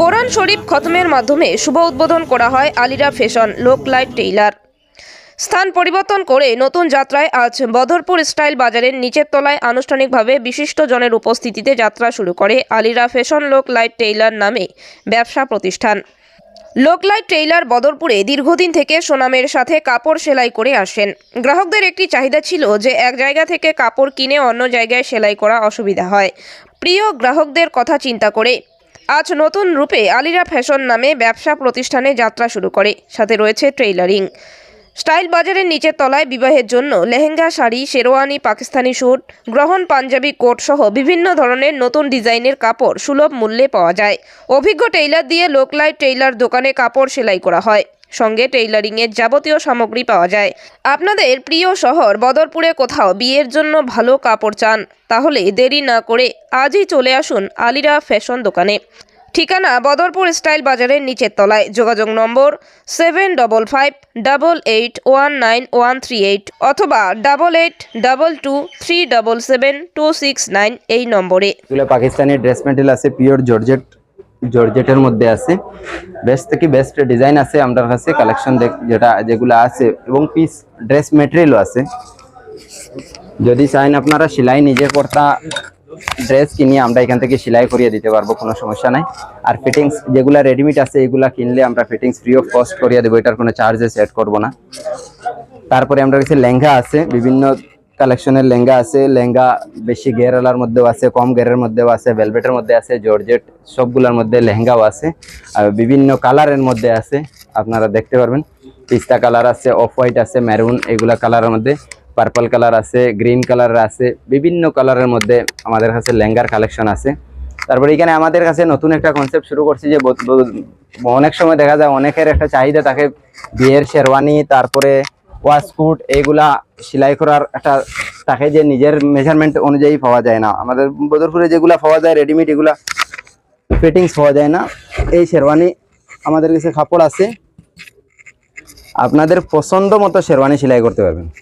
কোরআন শরীফ খতমের মাধ্যমে শুভ উদ্বোধন করা হয় আলিরা ফ্যাশন, লোক লাইট টেইলার। স্থান পরিবর্তন করে নতুন যাত্রায় আজ বদরপুর স্টাইল বাজারের নিচের তলায় আনুষ্ঠানিকভাবে বিশিষ্ট জনের উপস্থিতিতে যাত্রা শুরু করে আলিরা ফ্যাশন, লোক লাইট টেইলার নামে ব্যবসা প্রতিষ্ঠান। লোকলাইট ট্রেইলার বদরপুরে দীর্ঘদিন থেকে সোনামের সাথে কাপড় সেলাই করে আসেন। গ্রাহকদের একটি চাহিদা ছিল যে এক জায়গা থেকে কাপড় কিনে অন্য জায়গায় সেলাই করা অসুবিধা হয়। প্রিয় গ্রাহকদের কথা চিন্তা করে আজ নতুন রূপে আলিরা ফ্যাশন নামে ব্যবসা প্রতিষ্ঠানে যাত্রা শুরু করে। সাথে রয়েছে ট্রেইলারিং। স্টাইল বাজারের নিচের তলায় বিবাহের জন্য লেহেঙ্গা, শাড়ি, শেরওয়ানি, পাকিস্তানি স্যুট গ্রহণ পাঞ্জাবি কোট সহ বিভিন্ন ধরনের নতুন ডিজাইনের কাপড় সুলভ মূল্যে পাওয়া যায়। অভিজ্ঞ টেইলার দিয়ে লোকলাই টেইলার দোকানে কাপড় সেলাই করা হয়। সঙ্গে টেইলারিংয়ের যাবতীয় সামগ্রী পাওয়া যায়। আপনাদের প্রিয় শহর বদরপুরে কোথাও বিয়ের জন্য ভালো কাপড় চান? তাহলে দেরি না করে আজই চলে আসুন আলিরা ফ্যাশন দোকানে। ঠিকানা বদরপুর স্টাইল বাজারের নিচের তলায়। যোগাযোগ নম্বর seven double five double eight one nine one three eight অথবা double eight double two three double seven two six nine এই নম্বরে। এগুলো ড্রেস মেটেরিয়াল আছে, পিওর জর্জেট, জর্জেটের মধ্যে আছে। বেস্ট থেকে বেস্ট ডিজাইন আছে আমাদের কাছে, কালেকশন যেটা, যেগুলো আছে। এবং পিস, ড্রেস মেটেরিয়ালও আছে। যদি চাইন আপনারা সেলাই নিজে করতা ড্রেস কিনিয়ে আমরা এখান থেকে সেলাই করিয়ে দিতে পারব, কোনো সমস্যা নাই। আর ফিটিংস যেগুলা রেডিমেড আছে, এগুলা কিনলে আমরা ফিটিংস ফ্রি অফ কস্ট করিয়ে দেবো, এটার কোনো চার্জেস অ্যাড করব না। তারপরে আমরা কাছে লেহেঙ্গা আছে, বিভিন্ন কালেকশনের লেহেঙ্গা আছে, লেহেঙ্গা বেশি গেরালার মধ্যেও আছে, কম গেরের মধ্যেও আছে ভেলভেটের মধ্যে আছে, জর্জেট, সবগুলোর মধ্যে লেহেঙ্গাও আছে, আর বিভিন্ন কালারের মধ্যে আছে, আপনারা দেখতে পারবেন। পিস্তা কালার আছে অফ হোয়াইট আছে মেরুন এগুলা কালারের মধ্যে। পার্পল কালার আছে গ্রিন কালার আছে, বিভিন্ন কালারের মধ্যে আমাদের কাছে লেহেঙ্গার কালেকশন আছে। তারপরে এখানে আমাদের কাছে নতুন একটা কনসেপ্ট শুরু করছি যে অনেক সময় দেখা যায় অনেকের একটা চাহিদা থাকে বিয়ের শেরওয়ানি, তারপরে ওয়াশকুট এইগুলা সেলাই করার একটা থাকে যে নিজের মেজারমেন্ট অনুযায়ী পাওয়া যায় না। আমাদের বদরপুরে যেগুলা পাওয়া যায় রেডিমেড এগুলা ফিটিংস পাওয়া যায় না। এই শেরওয়ানি আমাদের কাছে কাপড় আছে। আপনাদের পছন্দ মতো শেরওয়ানি সেলাই করতে পারবেন।